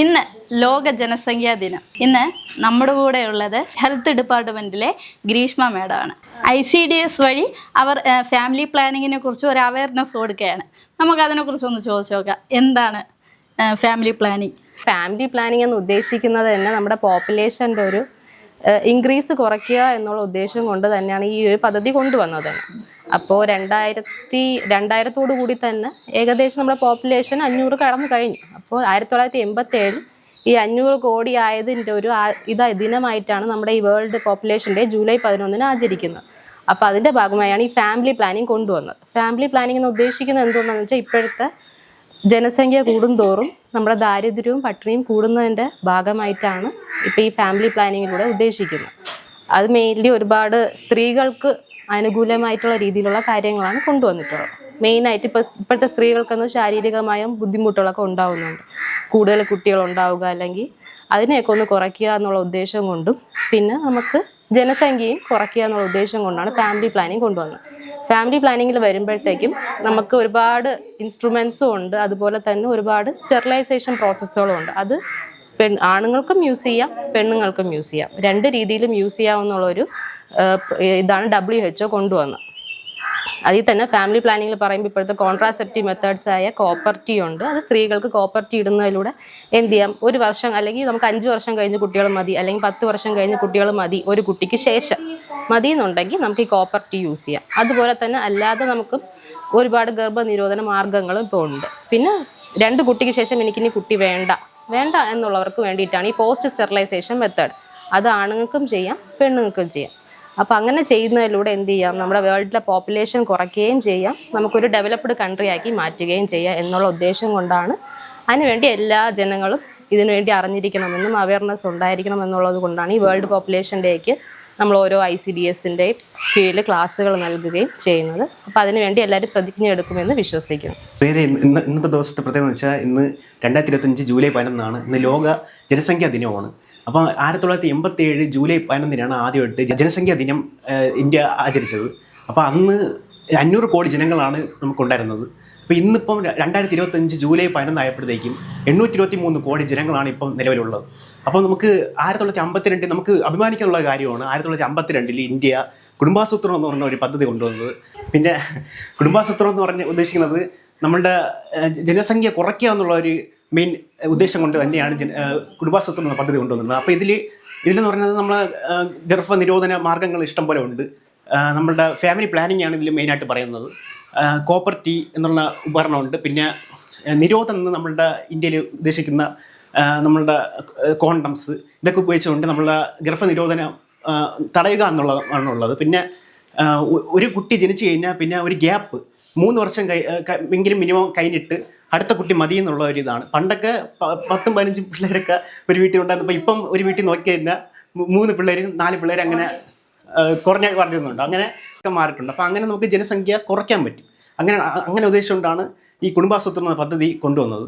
ഇന്ന് ലോക ജനസംഖ്യാ ദിനം. ഇന്ന് നമ്മുടെ കൂടെ ഉള്ളത് ഹെൽത്ത് ഡിപ്പാർട്ട്മെന്റിലെ ഗ്രീഷ്മ മേഡമാണ്. ഐ സി ഡി എസ് വഴി അവർ ഫാമിലി പ്ലാനിങ്ങിനെ കുറിച്ച് ഒരു അവയർനെസ് കൊടുക്കുകയാണ്. നമുക്ക് അതിനെക്കുറിച്ച് ഒന്ന് ചോദിച്ചു നോക്കാം. എന്താണ് ഫാമിലി പ്ലാനിങ്? ഫാമിലി പ്ലാനിങ് എന്ന് ഉദ്ദേശിക്കുന്നത് തന്നെ നമ്മുടെ പോപ്പുലേഷന്റെ ഒരു ഇൻക്രീസ് കുറയ്ക്കുക എന്നുള്ള ഉദ്ദേശം കൊണ്ട് തന്നെയാണ് ഈ ഒരു പദ്ധതി കൊണ്ടുവന്നത്. അപ്പോൾ രണ്ടായിരത്തി രണ്ടായിരത്തോടു കൂടി തന്നെ ഏകദേശം നമ്മുടെ പോപ്പുലേഷൻ അഞ്ഞൂറ് കടന്നു കഴിഞ്ഞു. അപ്പോൾ ആയിരത്തി തൊള്ളായിരത്തി എൺപത്തി ഏഴിൽ ഈ അഞ്ഞൂറ് കോടി ആയതിന്റെ ഒരു ഇതാ ദിനമായിട്ടാണ് നമ്മുടെ ഈ വേൾഡ് പോപ്പുലേഷന്റെ ജൂലൈ പതിനൊന്നിന് ആചരിക്കുന്നത്. അപ്പോൾ അതിന്റെ ഭാഗമായാണ് ഈ ഫാമിലി പ്ലാനിങ് കൊണ്ടുവന്നത്. ഫാമിലി പ്ലാനിങ് എന്ന് ഉദ്ദേശിക്കുന്നത് എന്തുകൊണ്ടാണെന്ന് വെച്ചാൽ ഇപ്പോഴത്തെ ജനസംഖ്യ കൂടുന്തോറും നമ്മുടെ ദാരിദ്ര്യവും പട്ടിണിയും കൂടുന്നതിന്റെ ഭാഗമായിട്ടാണ് ഇപ്പോൾ ഈ ഫാമിലി പ്ലാനിങ്ങിലൂടെ ഉദ്ദേശിക്കുന്നത്. അത് മെയിൻലി ഒരുപാട് സ്ത്രീകൾക്ക് അനുകൂലമായിട്ടുള്ള രീതിയിലുള്ള കാര്യങ്ങളാണ് കൊണ്ടുവന്നിട്ടുള്ളത്. മെയിനായിട്ട് ഇപ്പോൾ ഇപ്പോഴത്തെ സ്ത്രീകൾക്കൊന്നും ശാരീരികമായും ബുദ്ധിമുട്ടുകളൊക്കെ ഉണ്ടാവുന്നുണ്ട്. കൂടുതൽ കുട്ടികൾ ഉണ്ടാവുക അല്ലെങ്കിൽ അതിനെയൊക്കെ ഒന്ന് കുറയ്ക്കുക എന്നുള്ള ഉദ്ദേശം കൊണ്ടും പിന്നെ നമുക്ക് ജനസംഖ്യയും കുറയ്ക്കുക എന്നുള്ള ഉദ്ദേശം കൊണ്ടാണ് ഫാമിലി പ്ലാനിങ് കൊണ്ടുവന്നത്. ഫാമിലി പ്ലാനിങ്ങിൽ വരുമ്പോഴത്തേക്കും നമുക്ക് ഒരുപാട് ഇൻസ്ട്രുമെൻസും ഉണ്ട്. അതുപോലെ തന്നെ ഒരുപാട് സ്റ്റെറിലൈസേഷൻ പ്രോസസ്സുകളും ഉണ്ട്. അത് പെൺ ആണുങ്ങൾക്കും യൂസ് ചെയ്യാം പെണ്ണുങ്ങൾക്കും യൂസ് ചെയ്യാം. രണ്ട് രീതിയിലും യൂസ് ചെയ്യാവുന്നുള്ളൊരു ഇതാണ് ഡബ്ല്യു എച്ച് ഒ കൊണ്ടുവന്നത്. അതിൽ തന്നെ ഫാമിലി പ്ലാനിങ്ങിൽ പറയുമ്പോൾ ഇപ്പോഴത്തെ കോൺട്രാസെപ്റ്റീവ് മെത്തേഡ്സ് ആയ കോപ്പർട്ടി ഉണ്ട്. അത് സ്ത്രീകൾക്ക് കോപ്പർട്ടി ഇടുന്നതിലൂടെ എന്ത് ചെയ്യാം? ഒരു വർഷം അല്ലെങ്കിൽ നമുക്ക് അഞ്ച് വർഷം കഴിഞ്ഞ് കുട്ടികൾ മതി അല്ലെങ്കിൽ പത്ത് വർഷം കഴിഞ്ഞ് കുട്ടികൾ മതി ഒരു കുട്ടിക്ക് ശേഷം മതി എന്നുണ്ടെങ്കിൽ നമുക്ക് ഈ കോപ്പർട്ടി യൂസ് ചെയ്യാം. അതുപോലെ തന്നെ അല്ലാതെ നമുക്ക് ഒരുപാട് ഗർഭനിരോധന മാർഗങ്ങളും ഇപ്പോൾ ഉണ്ട്. പിന്നെ രണ്ട് കുട്ടിക്ക് ശേഷം എനിക്കിനി കുട്ടി വേണ്ട വേണ്ട എന്നുള്ളവർക്ക് വേണ്ടിയിട്ടാണ് ഈ പോസ്റ്റ് സ്റ്റെറിലൈസേഷൻ മെത്തേഡ് അത് ആണുങ്ങൾക്കും ചെയ്യാം പെണ്ണുങ്ങൾക്കും ചെയ്യാം. അപ്പോൾ അങ്ങനെ ചെയ്യുന്നതിലൂടെ എന്ത് ചെയ്യാം? നമ്മുടെ വേൾഡിലെ പോപ്പുലേഷൻ കുറയ്ക്കുകയും ചെയ്യാം. നമുക്കൊരു ഡെവലപ്ഡ് കൺട്രി ആക്കി മാറ്റുകയും ചെയ്യാം എന്നുള്ള ഉദ്ദേശം കൊണ്ടാണ് അതിനുവേണ്ടി എല്ലാ ജനങ്ങളും ഇതിനുവേണ്ടി അറിഞ്ഞിരിക്കണമെന്നും അവയർനെസ് ഉണ്ടായിരിക്കണം എന്നുള്ളത് കൊണ്ടാണ് ഈ വേൾഡ് പോപ്പുലേഷൻ ഡേക്ക് നമ്മൾ ഓരോ ഐ സി ഡി എസിന്റെ കീഴിൽ ക്ലാസ്സുകൾ നൽകുകയും ചെയ്യുന്നത്. അപ്പോൾ അതിനുവേണ്ടി എല്ലാവരും പ്രതിജ്ഞ എടുക്കുമെന്ന് വിശ്വസിക്കുന്നു. വേറെ ഇന്ന് ഇന്ന് ഇന്നത്തെ ദിവസത്തെ പ്രത്യേകത വെച്ചാൽ ഇന്ന് രണ്ടായിരത്തി ഇരുപത്തഞ്ച് ജൂലൈ പതിനൊന്നാണ്. ഇന്ന് ലോക ജനസംഖ്യാ ദിനമാണ് അപ്പോൾ ആയിരത്തി തൊള്ളായിരത്തി എൺപത്തി ഏഴ് ജൂലൈ പതിനൊന്നിനാണ് ആദ്യമായിട്ട് ജനസംഖ്യാ ദിനം ഇന്ത്യ ആചരിച്ചത്. അപ്പോൾ അന്ന് അഞ്ഞൂറ് കോടി ജനങ്ങളാണ് നമുക്കുണ്ടായിരുന്നത്. അപ്പോൾ ഇന്നിപ്പം രണ്ടായിരത്തി ഇരുപത്തഞ്ച് ജൂലൈ പതിനൊന്നായപ്പോഴത്തേക്കും എണ്ണൂറ്റി ഇരുപത്തി മൂന്ന് കോടി ജനങ്ങളാണ് ഇപ്പം നിലവിലുള്ളത്. അപ്പോൾ നമുക്ക് ആയിരത്തി തൊള്ളായിരത്തി അമ്പത്തിരണ്ടിൽ നമുക്ക് അഭിമാനിക്കാനുള്ള കാര്യമാണ് ആയിരത്തി തൊള്ളായിരത്തി അമ്പത്തിരണ്ടിൽ ഇന്ത്യ കുടുംബാസൂത്രം എന്ന് പറഞ്ഞ ഒരു പദ്ധതി കൊണ്ടുവന്നത്. പിന്നെ കുടുംബാസൂത്രം എന്ന് പറഞ്ഞ് ഉദ്ദേശിക്കുന്നത് നമ്മളുടെ ജനസംഖ്യ കുറയ്ക്കുക എന്നുള്ള ഒരു മെയിൻ ഉദ്ദേശം കൊണ്ട് തന്നെയാണ് ഏഹ്, എന്ന പദ്ധതി കൊണ്ടുവന്നത്. അപ്പോൾ ഇതിൽ ഇതിലെന്ന് പറയുന്നത് നമ്മൾ ഗർഭ നിരോധന മാർഗങ്ങൾ ഇഷ്ടം പോലെ ഉണ്ട്. നമ്മളുടെ ഫാമിലി പ്ലാനിംഗ് ആണ് ഇതിൽ മെയിനായിട്ട് പറയുന്നത്. കോപ്പർട്ടി എന്നുള്ള ഉപകരണമുണ്ട് പിന്നെ നിരോധം എന്ന് നമ്മളുടെ ഇന്ത്യയിൽ ഉദ്ദേശിക്കുന്ന നമ്മളുടെ കോണ്ടംസ് ഇതൊക്കെ ഉപയോഗിച്ചുകൊണ്ട് നമ്മളുടെ ഗർഭനിരോധനം തടയുക എന്നുള്ളതാണ് ഉള്ളത്. പിന്നെ ഒരു കുട്ടി ജനിച്ചു കഴിഞ്ഞാൽ പിന്നെ ഒരു ഗ്യാപ്പ് മൂന്ന് വർഷം എങ്കിലും മിനിമം കഴിഞ്ഞിട്ട് അടുത്ത കുട്ടി മതി എന്നുള്ള ഒരു ഇതാണ്. പണ്ടൊക്കെ പത്തും പതിനഞ്ചും പിള്ളേരൊക്കെ ഒരു വീട്ടിൽ ഉണ്ടായിരുന്നപ്പോൾ ഇപ്പം ഒരു വീട്ടിൽ നോക്കി കഴിഞ്ഞാൽ മൂന്ന് പിള്ളേർ നാല് പിള്ളേർ അങ്ങനെ കുറഞ്ഞ പറഞ്ഞിരുന്നുണ്ട് അങ്ങനെ ഒക്കെ മാറിയിട്ടുണ്ട്. അപ്പോൾ അങ്ങനെ നമുക്ക് ജനസംഖ്യ കുറയ്ക്കാൻ പറ്റും. അങ്ങനെ അങ്ങനെ ഉദ്ദേശിച്ചുകൊണ്ടാണ് ഈ കുടുംബാസൂത്രണ പദ്ധതി കൊണ്ടുവന്നത്.